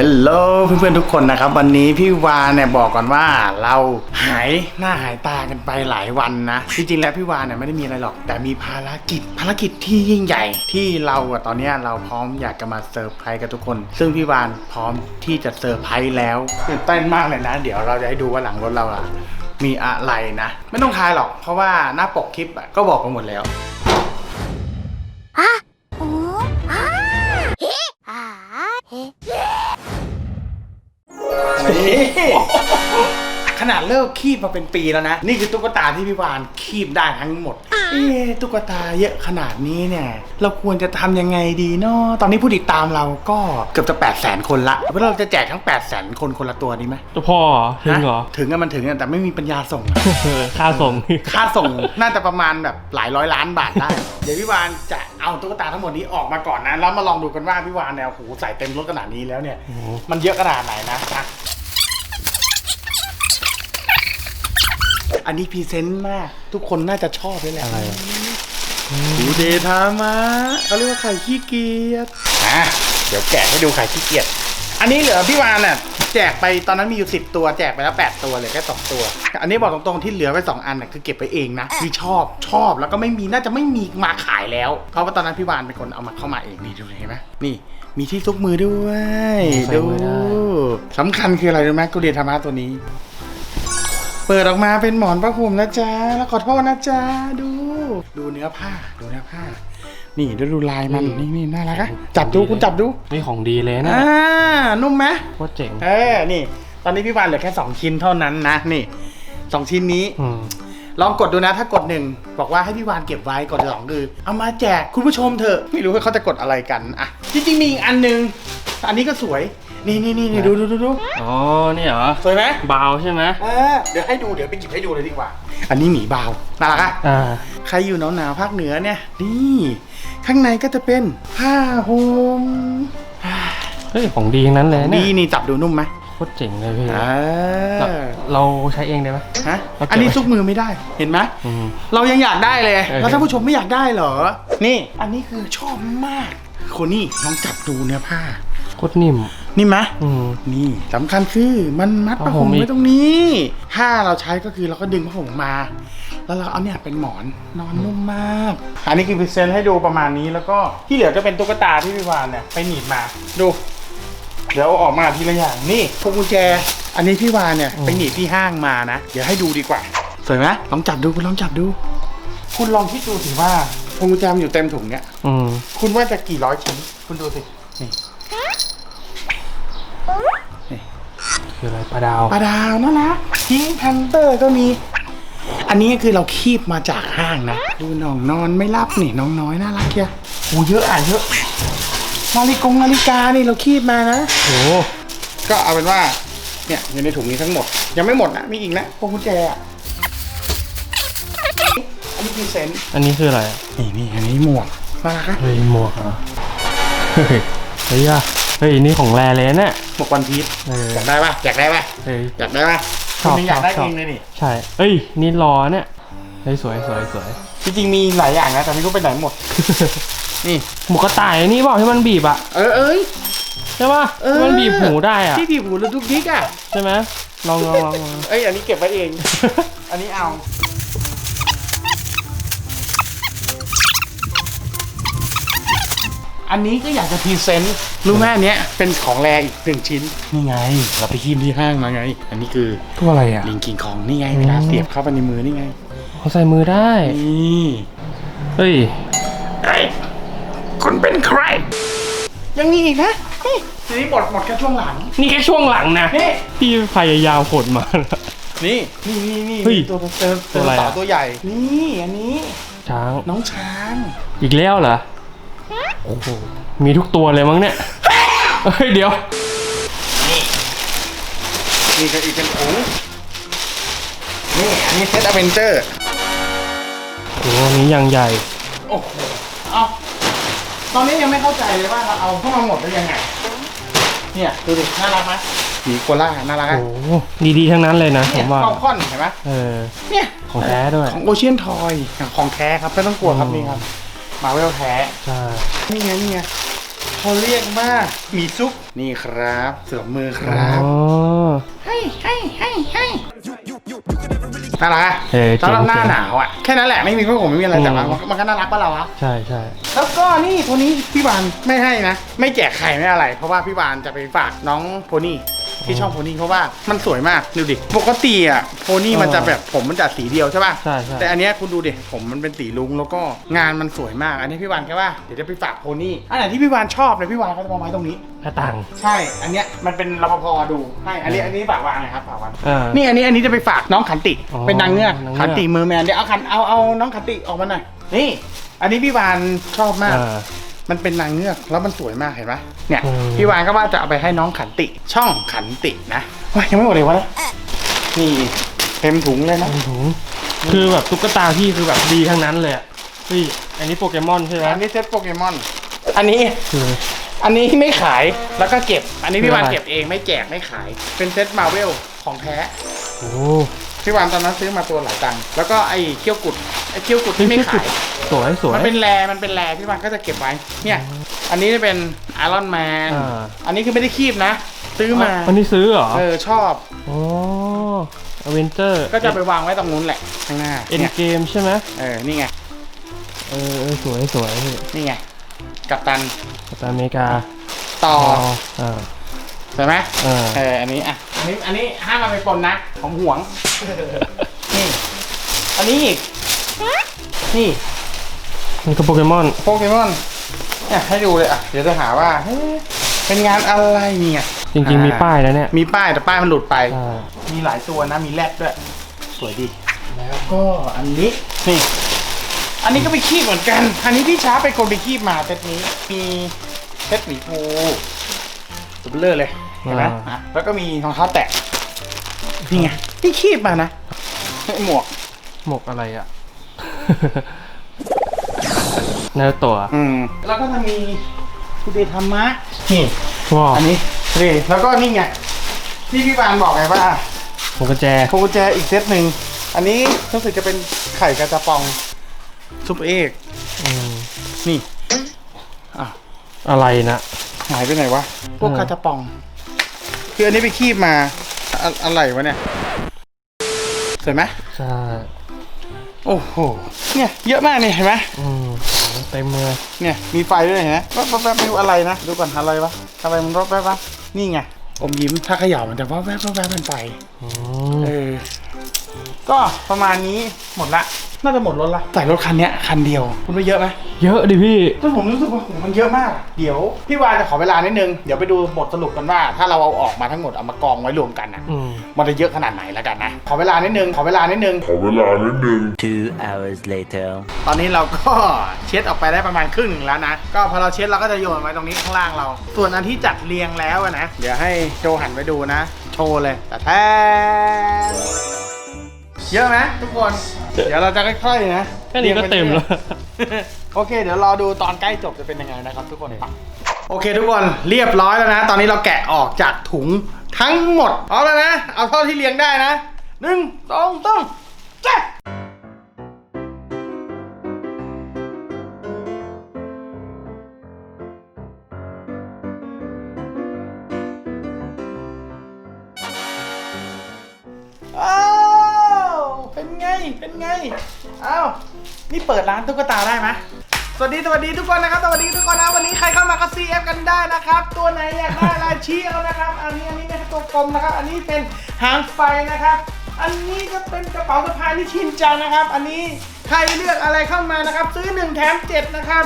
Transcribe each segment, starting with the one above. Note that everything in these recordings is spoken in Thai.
ฮลโหลเพื่อนๆทุกคนนะครับ วันนี้พี่วานเนี่ยบอกก่อนว่าเราหายหน้าหายตากันไปหลายวันนะจริงๆแล้วพี่วานเนี่ยไม่ได้มีอะไรหรอก แต่มีภารกิจภารกิจที่ยิ่งใหญ่ที่เราอะตอนนี้เราพร้อมอยากจะมาเซอร์ไพรส์กับทุกคน ซึ่งพี่วานพร้อมที่จะเซอร์ไพรส์แล้วตื่นเต้นมากเลยนะ เดี๋ยวเราจะให้ดูว่าหลังรถเราอะมีอะไรนะ ไม่ต้องทายหรอก เพราะว่าหน้าปกคลิปอะก็บอกไปหมดแล้วおあ นี่ขนาดเลิกคีบมาเป็นปีแล้วนะ นี่คือตุ๊กตาที่พี่วานคีบได้ทั้งหมด เอ๊ะตุ๊กตาเยอะขนาดนี้เนี่ย เราควรจะทำยังไงดีเนาะตอนนี้ผู้ติดตามเราก็เกือบจะ8 0 0 0 0 0คนละเพราะเราจะแจกทั้ง8 0 0 0 0 0 คนคนละตัวดีไหมเจ้าพ่อเหรอถึงเหรอ ฮะถึงอะมันถึงอะแต่ไม่มีปัญญาส่งอะ เออค่าส่ง ค่าส่งน่าจะประมาณแบบหลายร้อยล้านบาทได้ เดี๋ยวพี่วานจะเอาตุ๊กตาทั้งหมดนี้ออกมาก่อนนะ แล้วมาลองดูกันว่าพี่วานเนี่ยโอ้โหใส่เต็มรถขนาดนี้แล้วเนี่ยโอ้โหมันเยอะขนาดไหนนะอะ อันนี้พรีเซนต์มาก ทุกคนน่าจะชอบเลยแหละอะไรอะดูเดทามะเขาเรียกว่าไข่ขี้เกียจอะเดี๋ยวแกะให้ดูไข่ขี้เกียจอันนี้เหลือพี่วานน่ะแจกไปตอนนั้นมีอยู่สิบตัวแจกไปแล้วแปดตัวเหลือแค่สองตัว อันนี้บอกตรงๆที่เหลือไว้สองอันน่ะคือเก็บไปเองนะที่ชอบชอบแล้วก็ไม่มีน่าจะไม่มีมาขายแล้ว เพราะว่าตอนนั้นพี่วานเป็นคนเอามาเข้ามาเองนี่ดูเห็นไหมนี่มีที่ซุกมือด้วยใส่ดูมือได้สำคัญคืออะไรรู้ไหมกูเรียนธรรมะตัวนี้ เปิดออกมาเป็นหมอนผ้าห่มนะจ๊ะแล้วขอโทษนะจ๊ะดู ดูเนื้อผ้าดูเนื้อผ้า นี่ดูดูลายมันนี่นี่น่ารักอะจับดูคุณจับดูนี่ของดีเลยนะอ่านุ่มไหมโคตรเจ๋งเออนี่ ตอนนี้พี่วานเหลือแค่2ชิ้นเท่านั้นนะนี่สองชิ้นนี้อืมลองกดดูนะถ้ากดหนึ่งบอกว่าให้พี่วานเก็บไว้กดสองคือเอามาแจกคุณผู้ชมเถอะไม่รู้ว่าเขาจะกดอะไรกันอะจริงๆมีอีกอันหนึงอันนี้ก็สวย นี่นี่นี่นี่ดูดูดูดูอ๋อนี่เหรอสวยไหมบาวใช่ไหมเออเดี๋ยวให้ดูเดี๋ยวไปหยิบให้ดูเลยดีกว่า อันนี้หมีบาวน่ารักอะอ่าใครอยู่หนาวหนาวๆภาคเหนือเนี่ยนี่ข้างในก็จะเป็นผ้าห่มเฮ้ยของดีทั้งนั้นเลยเนี่นี่ยนี่จับดูนุ่มไหมโคตรเจ๋งเลยพี่อ่าเราเราใช้เองได้ไหม ฮะเราเก็บไว้อันนี้ซุกมือไม่ได้เห็นไหม อืม เรายังอยากได้เลย เออ แล้วท่านผู้ชมไม่อยากได้เหรอ นี่ อันนี้คือชอบมากคนนี่ลองจับดูเนื้อผ้า โคตรนิ่ม นี่ไหมอืม นี่สำคัญคือมันมัดผ้าห่มผ้าห่มอีก ไว้ตรงนี้ ถ้าเราใช้ก็คือเราก็ดึงผ้าห่มมา แล้วเราเอาเนี่ยเป็นหมอนนอนนุ่มมาก อันนี้คือพรีเซนต์ให้ดูประมาณนี้แล้วก็ที่เหลือก็เป็นตุ๊กตาที่พี่วานเนี่ยไปหนีบมาดู เดี๋ยวเอาออกมาทีละอย่างนี่พวงกุญแจ อันนี้พี่วานเนี่ยไปหนีบที่ห้างมานะ เดี๋ยวให้ดูดีกว่า สวยไหมลองจับดูคุณลองจับดู คุณลองคิดดูสิว่าพวงกุญแจมันอยู่เต็มถุงเนี่ย อืม คุณว่าจะกี่ร้อยชิ้น คุณดูสิ นี่ คืออะไรปลาดาวปลาดาวน่ารักพิงแพนเตอร์ก็มี อันนี้คือเราคีบมาจากห้างนะ ดูน้องนอนไม่รับนี่น้องน้อยน่ารักเชียวโอ้เยอะอะเยอะนาฬิกงนาฬิกานี่เราคีบมานะโอ้ก็เอาเป็นว่าเนี่ยอยู่ในถุงนี้ทั้งหมด ยังไม่หมดนะมีอีกนะพวงกุญแจอะอันนี้พรีเซนต์อันนี้คืออะไรอะนี่นี่อันนี้หมวกน่ารักนะเฮ้ยหมวกเหรอเฮ้ยเฮ้ยอะ เฮ้ยนี่ของแรเลยเนี่ยหมวกวันพีชเอออยากได้ปะอยากได้ปะเฮ้ย อยากได้ปะชอบคุณยังอยากได้ชอบ เองเลยนี่ใช่ เอ้ย นี่รอเนี่ยเฮ้ยสวยสวยสวยจริงๆมีหลายอย่างนะแต่ไม่รู้ไปไหนหมด นี่หมูกระต่ายนี่บอกให้มันบีบอะเออเอ้ย ใช่ป่ะเออให้มันบีบหูได้อะที่บีบหูแล้วทุกดิกอะใช่ไหมลองลองลองลองเอ้ยอันนี้เก็บไว้เอง อันนี้เอา อันนี้ก็อยากจะพรีเซนต์รู้ไหมอันเนี้ยเป็นของแรงอีกหนึ่งชิ้น นี่ไง เราไปคีมที่ห้างมาไง อันนี้คือตัวอะไรอะลิงกิงของนี่ไงอืมเวลาเสียบเข้าไปในมือนี่ไงเขาใส่มือได้ นี่เฮ้ยเอ้ยคุณเป็นใคร ยังมีอีกนะนี่ทีนี้หมดหมดแค่ช่วงหลัง นี่แค่ช่วงหลังนะนี่ พี่พยายามขดมา นี่นี่นี่นี่เฮ้ยตัวเจอเจตัวออะไรอะเต่าตัวใหญ่ นี่อันนี้ช้างน้องช้าง อีกแล้วเหรอ โอ้โหมีทุกตัวเลยมั้งเนี่ยเฮ้ยเดี๋ยวนี่ก็อีกเป็นถุงนี่อันนี้เซตอเวนเจอร์โอ้โหอันนี้ยังใหญ่ โอ้โหเอาตอนนี้ยังไม่เข้าใจเลยว่าเราเอาเข้ามาหมดได้ยังไง เนี่ยดูดิน่ารักไหมหมีโคล่าน่ารักโอ้อะโหดีๆทั้งนั้นเลยนะผเนี่ยมว่ากล้องค่อนเห็นไหมเออ เนี่ยของแท้ด้วย ของโอเชียนทอย ของแท้ครับไม่ต้องกลัวครับอืมนี่ครับ มาเวลแท้ ใช่นี่ไงนี่ไงเขาเรียกว่าหมีซุปนี่ครับ เสือมือคอ๋รับอให้ให้ให้ให้น่ารักอะเออสำหรับเจ๋งหน้าหนาวอะแค่นั้นแหละไม่มีพวกผมไม่มีอะไรอืมแต่ว่ามันมันก็น่ารักปะเราอะ ใช่ใช่แล้วก็นี่ตัวนี้พี่วานไม่ให้นะ ไม่แจกใครไม่อะไร เพราะว่าพี่วานจะไปฝากน้องโพนี่ ที่ช่องโพนี่เพราะว่ามันสวยมากดูดิปกติอะโพนี่มันจะแบบผมมันจะสีเดียวใช่ป่ะใช่ใช่ แต่อันเนี้ยคุณดูดิผมมันเป็นสีลุงแล้วก็งานมันสวยมาก อันนี้พี่วานแค่ว่าเดี๋ยวจะไปฝากโพนี่อันไหนที่พี่วานชอบเนี่ยพี่วานก็จะมาไว้ตรงนี้ หน้าต่างใช่ อันเนี้ยมันเป็นรปภดูให้อันนี้อันนี้ฝากวางหนะครับฝากวาง อ่า นี่อันนี้อันนี้จะไปฝากน้องขันติอ๋อเป็นนางเงือกนางเงือกขันติมือแมนเดี๋ยวเอาขันเอาเอาน้องขันติออกมาหน่อยนี่ อันนี้พี่วานชอบมาก อ่า มันเป็นนางเงือกแล้วมันสวยมากเห็นไหมเนี่ยอืมพี่วานก็ว่าจะเอาไปให้น้องขันติ ช่องขันตินะว้ายยังไม่หมดเลยวะเนี่ยนี่เต็มถุงเลยนะเป็นถุงคือแบบตุ๊กตาพี่คือแบบดีทั้งนั้นเลยอะพี่อันนี้โปเกมอนใช่ไหมอันนี้เซตโปเกมอน อันนี้คืออันนี้ไม่ขายแล้วก็เก็บ อันนี้พี่วานไม่ได้เก็บเองไม่แจกไม่ขาย เป็นเซตมาเวลของแท้โอ้ พี่วานตอนนั้นซื้อมาตัวหลายตังค์แล้วก็ไอ้เขี้ยวกุดไอ้เขี้ยวกุดที่ไม่ขาย สวยสวย มันเป็นแรมันเป็นแรพี่วานก็จะเก็บไว้ เนี่ย อันนี้จะเป็นไอรอนแมนอ่า อันนี้คือไม่ได้คีบนะ ซื้อมาอันนี้ซื้อเหรอเออชอบอ๋ออเวนเจอร์ก็จะไปวางไว้ตรงนู้นแหละข้างหน้าเอ็นเนี่ยเกมใช่ไหมเออนี่ไงเออเออสวยสวยพี่นี่ไงกับตันกัปตันอเมริกาต่ออ่าใช่ไหมอ่าเอออันนี้อะอั นนี้อันนี้ห้ามมาไปปนนะของห่วง นี่ อันนี้อีก นี่นี่ก็โปเกมอน โปเกมอนเนี่ยให้ดูเลยอะ เดี๋ยวจะหาว่าเฮ้ยเป็นงานอะไรเนี่ยจริงๆมีป้ายแล้วเนี่ยมีป้ายแต่ป้ายมันหลุดไป อ่ามีหลายตัวนะมีแรดด้วย สวยดี แล้วก็อันนี้นี่ อันนี้ก็ไปคีบเหมือนกัน อันนี้พี่ช้าไปคนไปคีบมาเซตนี้ มีเซตหมีภูตัวเบลเลอร์เลย เห็นไหมอ่าอะแล้วก็มีรองเท้าแตะนี่ไงพี่คีบมานะหมวกหมวกอะไรอะ เนื้อตัว อืมแล้วก็จะมีคุณเดธรรมะนี่ว้าวอันนี้นี่แล้วก็นี่ไงที่พี่บานบอกไงว่าหมวกกุญแจพวงกุญแจอีกเซตหนึ่งอันนี้รู้สึกจะเป็นไข่กระจะปองซุปเอกอืมนี่อะอะไรนะหายไปไหนวะพวกเออกระจะปอง คืออันนี้ไปคีบมาอะอะไรวะเนี่ยสวยไหมใช่โอ้โหเนี่ยเยอะมากนี่เห็นไหมอืมเต็มเลยเนี่ยมีไฟด้วยเห็นไหมแว๊บแว๊บแว๊บไม่รู้อะไรนะดูก่อนอะไรวะอะไรมันแว๊บแว๊บวะนี่ไงอมยิ้มถ้าเขย่ามันจะแว๊บแว๊บแว๊บแว๊บเป็นไฟอืมเออก็ประมาณนี้หมดละ น่าจะหมดรถละใส่รถคันเนี้ยคันเดียว คุณว่าเยอะไหมเยอะดิพี่ถ้าผมรู้สึกว่าโหมันเยอะมาก เดี๋ยวพี่วานจะขอเวลานิดนึง เดี๋ยวไปดูบทสรุปกันว่า ถ้าเราเอาออกมาทั้งหมดเอามากองไว้รวมกันนะอืมมันจะเยอะขนาดไหนแล้วกันนะขอเวลานิดนึงขอเวลานิดนึง ขอเวลานิดนึง Two hours later. ตอนนี้เราก็เช็ดออกไปได้ประมาณครึ่งหนึ่งแล้วนะ ก็พอเราเช็ดเราก็จะโยนไว้ตรงนี้ข้างล่างเรา ส่วนอันที่จัดเรียงแล้วอะนะ เดี๋ยวให้โจหันไปดูนะ โชว์เลยแต่แท้เยอะไหมทุกคน เดี๋ยวเราจะค่อยๆนะแค่นี้ก็เต็มแล้ว โอเค เดี๋ยวรอดูตอนใกล้จบจะเป็นยังไงนะครับทุกคนไปโอเคทุกคนเรียบร้อยแล้วนะ ตอนนี้เราแกะออกจากถุงทั้งหมดเอาแล้วนะ เอาเท่าที่เรียงได้นะหนึ่งสองสามเจ๊อ้ เป็นไงเอ้าวนี่เปิดร้านตุ๊กตาได้ไหมสวัสดีสวัสดีทุกคนนะครับสวัสดีทุกคนนะวันนี้ใครเข้ามาก็ซีเอฟกันได้นะครับ ตัวไหนอยากได้อะไรชี้เอานะครับ อันนี้อันนี้นะครับตัวกลมนะครับ อันนี้เป็นหางไฟนะครับ อันนี้ก็เป็นกระเป๋าสะพายที่ชินจังนะครับ อันนี้ใครเลือกอะไรเข้ามานะครับ ซื้อ1แถม7นะครับ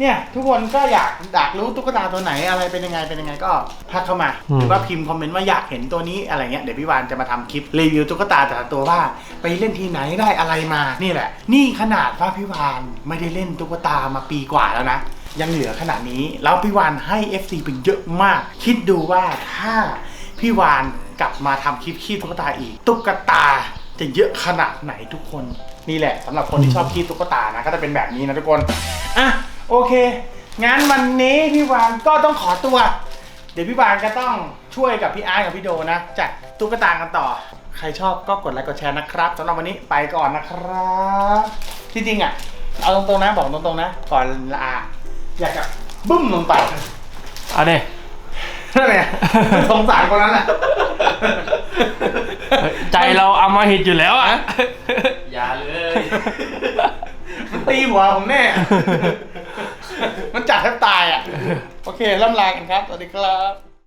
เนี่ยทุกคนก็อยากอยากรู้ตุ๊กตาตัวไหนอะไรเป็นยังไงเป็นยังไงก็ทักเข้ามาอืมหรือว่าพิมพ์คอมเมนต์ว่าอยากเห็นตัวนี้อะไรเงี้ยเดี๋ยวพี่วานจะมาทำคลิปรีวิวตุ๊กตาแต่ละตัวว่าไปเล่นที่ไหนได้อะไรมานี่แหละ นี่ขนาดว่าพี่วานไม่ได้เล่นตุ๊กตามาปีกว่าแล้วนะ ยังเหลือขนาดนี้แล้วพี่วานให้ FC เป็นเยอะมาก คิดดูว่าถ้าพี่วาน กลับมาทำคลิปขี้ตุ๊กตาอีก ตุ๊กตาจะเยอะขนาดไหนทุกคนนี่แหละสำหรับคนที่ชอบขี้ตุ๊กตานะก็จะเป็นแบบนี้นะทุกคนอะโอเคงั้นวันนี้พี่วานก็ต้องขอตัว เดี๋ยวพี่วานก็ต้องช่วยกับพี่อาร์ตกับพี่โดนะจัดตุ๊กตากันต่อ ใครชอบก็กดไลค์กดแชร์นะครับสำหรับวันนี้ไปก่อนนะครับที่จริงอะเอาตรงๆนะบอกตรงๆนะ ก่อนลาอยากจะบึ้มลงไปเอาเด้นั่นไงสงสารคนนั้นแหละ ใจเราเอามาหิดอยู่แล้วอะ อย่าเลย มันตีหัวผมแน่ มันจัดแทบตายอะ โอเคล่ำลากันครับ สวัสดีครับ